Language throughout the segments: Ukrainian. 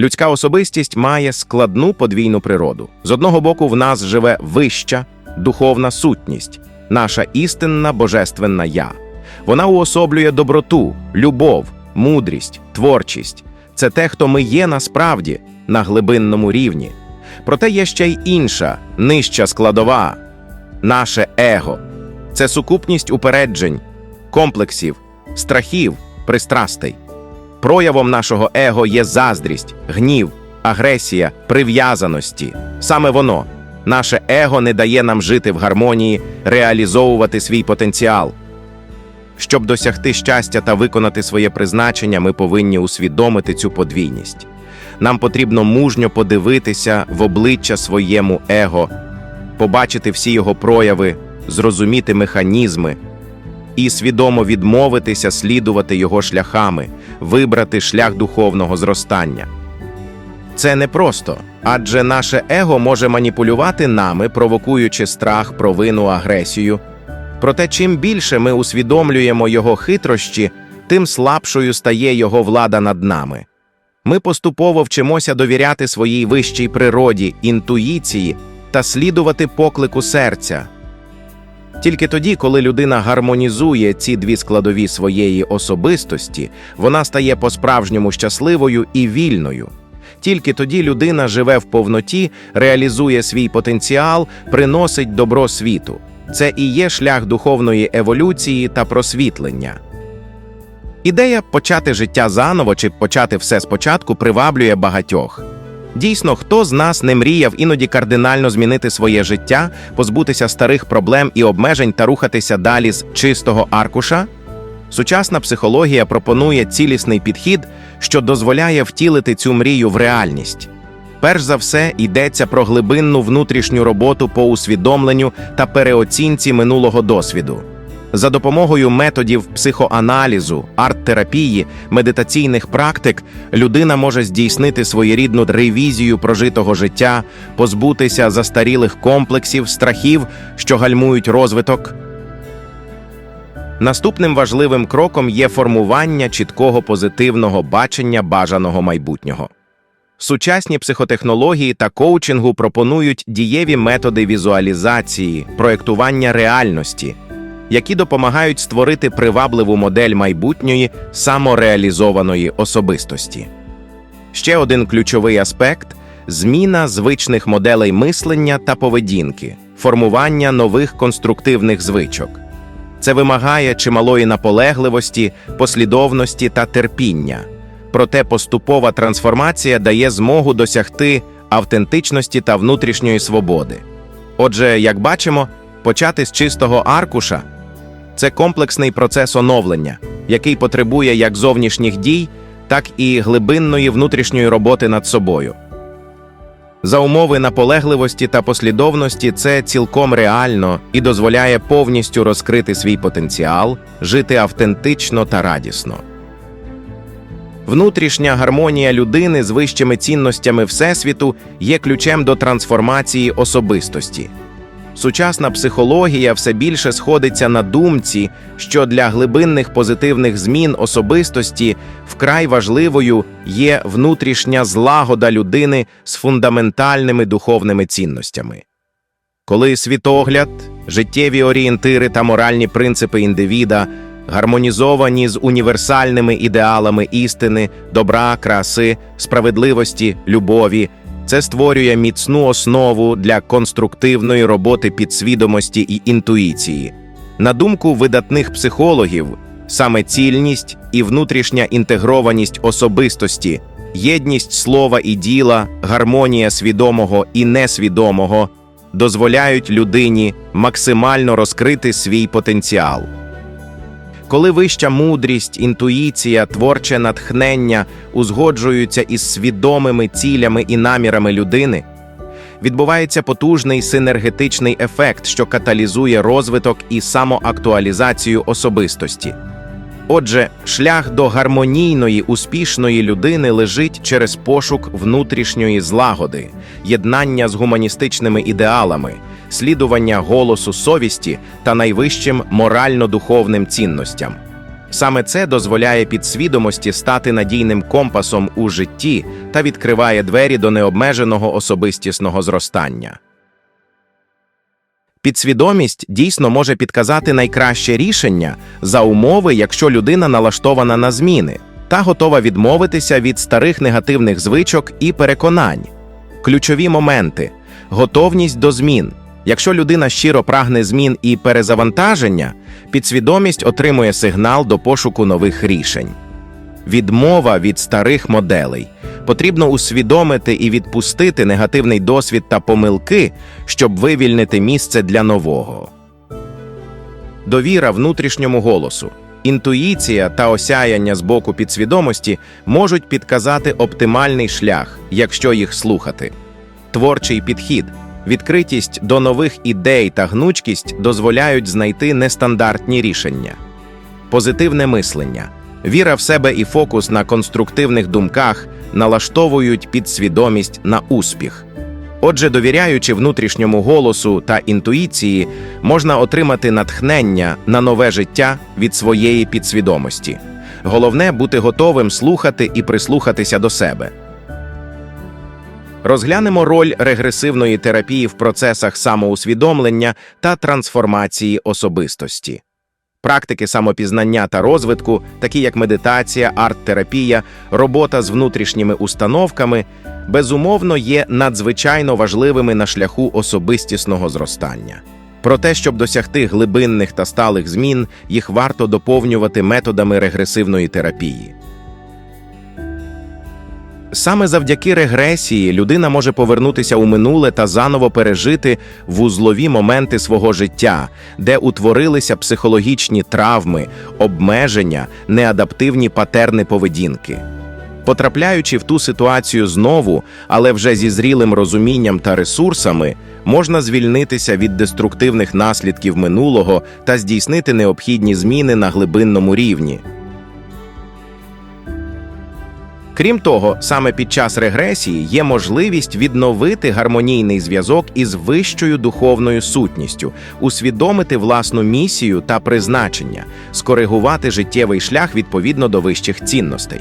Людська особистість має складну подвійну природу. З одного боку, в нас живе вища духовна сутність, наша істинна божественна я. Вона уособлює доброту, любов, мудрість, творчість. Це те, хто ми є насправді на глибинному рівні. Проте є ще й інша, нижча складова наше его. Це сукупність упереджень, комплексів, страхів, пристрастей. Проявом нашого его є заздрість, гнів, агресія, прив'язаності. Саме воно, наше его не дає нам жити в гармонії, реалізовувати свій потенціал. Щоб досягти щастя та виконати своє призначення, ми повинні усвідомити цю подвійність. Нам потрібно мужньо подивитися в обличчя своєму его, побачити всі його прояви, зрозуміти механізми і свідомо відмовитися слідувати його шляхами, вибрати шлях духовного зростання. Це непросто, адже наше его може маніпулювати нами, провокуючи страх, провину, агресію. Проте, чим більше ми усвідомлюємо його хитрощі, тим слабшою стає його влада над нами. Ми поступово вчимося довіряти своїй вищій природі, інтуїції та слідувати поклику серця. Тільки тоді, коли людина гармонізує ці дві складові своєї особистості, вона стає по-справжньому щасливою і вільною. Тільки тоді людина живе в повноті, реалізує свій потенціал, приносить добро світу. Це і є шлях духовної еволюції та просвітлення. Ідея почати життя заново чи почати все спочатку приваблює багатьох. Дійсно, хто з нас не мріяв іноді кардинально змінити своє життя, позбутися старих проблем і обмежень та рухатися далі з чистого аркуша? Сучасна психологія пропонує цілісний підхід, що дозволяє втілити цю мрію в реальність. Перш за все йдеться про глибинну внутрішню роботу по усвідомленню та переоцінці минулого досвіду. За допомогою методів психоаналізу, арт-терапії, медитаційних практик людина може здійснити своєрідну ревізію прожитого життя, позбутися застарілих комплексів, страхів, що гальмують розвиток. Наступним важливим кроком є формування чіткого позитивного бачення бажаного майбутнього. Сучасні психотехнології та коучингу пропонують дієві методи візуалізації, проєктування реальності, які допомагають створити привабливу модель майбутньої самореалізованої особистості. Ще один ключовий аспект зміна звичних моделей мислення та поведінки, формування нових конструктивних звичок. Це вимагає чималої наполегливості, послідовності та терпіння. Проте поступова трансформація дає змогу досягти автентичності та внутрішньої свободи. Отже, як бачимо, почати з чистого аркуша це комплексний процес оновлення, який потребує як зовнішніх дій, так і глибинної внутрішньої роботи над собою. За умови наполегливості та послідовності це цілком реально і дозволяє повністю розкрити свій потенціал, жити автентично та радісно. Внутрішня гармонія людини з вищими цінностями Всесвіту є ключем до трансформації особистості. Сучасна психологія все більше сходиться на думці, що для глибинних позитивних змін особистості вкрай важливою є внутрішня злагода людини з фундаментальними духовними цінностями. Коли світогляд, життєві орієнтири та моральні принципи індивіда гармонізовані з універсальними ідеалами істини, добра, краси, справедливості, любові, це створює міцну основу для конструктивної роботи підсвідомості і інтуїції. На думку видатних психологів, саме цільність і внутрішня інтегрованість особистості, єдність слова і діла, гармонія свідомого і несвідомого дозволяють людині максимально розкрити свій потенціал. Коли вища мудрість, інтуїція, творче натхнення узгоджуються із свідомими цілями і намірами людини, відбувається потужний синергетичний ефект, що каталізує розвиток і самоактуалізацію особистості. Отже, шлях до гармонійної, успішної людини лежить через пошук внутрішньої злагоди, єднання з гуманістичними ідеалами, слідування голосу совісті та найвищим морально-духовним цінностям. Саме це дозволяє підсвідомості стати надійним компасом у житті та відкриває двері до необмеженого особистісного зростання. Підсвідомість дійсно може підказати найкраще рішення за умови, якщо людина налаштована на зміни та готова відмовитися від старих негативних звичок і переконань. Ключові моменти готовність до змін. Якщо людина щиро прагне змін і перезавантаження, підсвідомість отримує сигнал до пошуку нових рішень. Відмова від старих моделей. Потрібно усвідомити і відпустити негативний досвід та помилки, щоб вивільнити місце для нового. Довіра внутрішньому голосу. Інтуїція та осяяння з боку підсвідомості можуть підказати оптимальний шлях, якщо їх слухати. Творчий підхід, відкритість до нових ідей та гнучкість дозволяють знайти нестандартні рішення. Позитивне мислення, віра в себе і фокус на конструктивних думках налаштовують підсвідомість на успіх. Отже, довіряючи внутрішньому голосу та інтуїції, можна отримати натхнення на нове життя від своєї підсвідомості. Головне бути готовим слухати і прислухатися до себе. Розглянемо роль регресивної терапії в процесах самоусвідомлення та трансформації особистості. Практики самопізнання та розвитку, такі як медитація, арт-терапія, робота з внутрішніми установками, безумовно є надзвичайно важливими на шляху особистісного зростання. Проте, щоб досягти глибинних та сталих змін, їх варто доповнювати методами регресивної терапії. Саме завдяки регресії людина може повернутися у минуле та заново пережити вузлові моменти свого життя, де утворилися психологічні травми, обмеження, неадаптивні патерни поведінки. Потрапляючи в ту ситуацію знову, але вже зі зрілим розумінням та ресурсами, можна звільнитися від деструктивних наслідків минулого та здійснити необхідні зміни на глибинному рівні. Крім того, саме під час регресії є можливість відновити гармонійний зв'язок із вищою духовною сутністю, усвідомити власну місію та призначення, скоригувати життєвий шлях відповідно до вищих цінностей.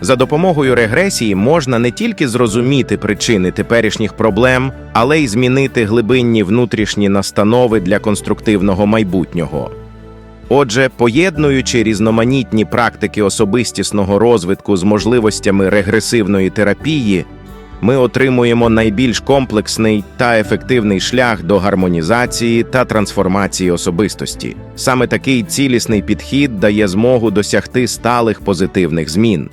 За допомогою регресії можна не тільки зрозуміти причини теперішніх проблем, але й змінити глибинні внутрішні настанови для конструктивного майбутнього. Отже, поєднуючи різноманітні практики особистісного розвитку з можливостями регресивної терапії, ми отримуємо найбільш комплексний та ефективний шлях до гармонізації та трансформації особистості. Саме такий цілісний підхід дає змогу досягти сталих позитивних змін.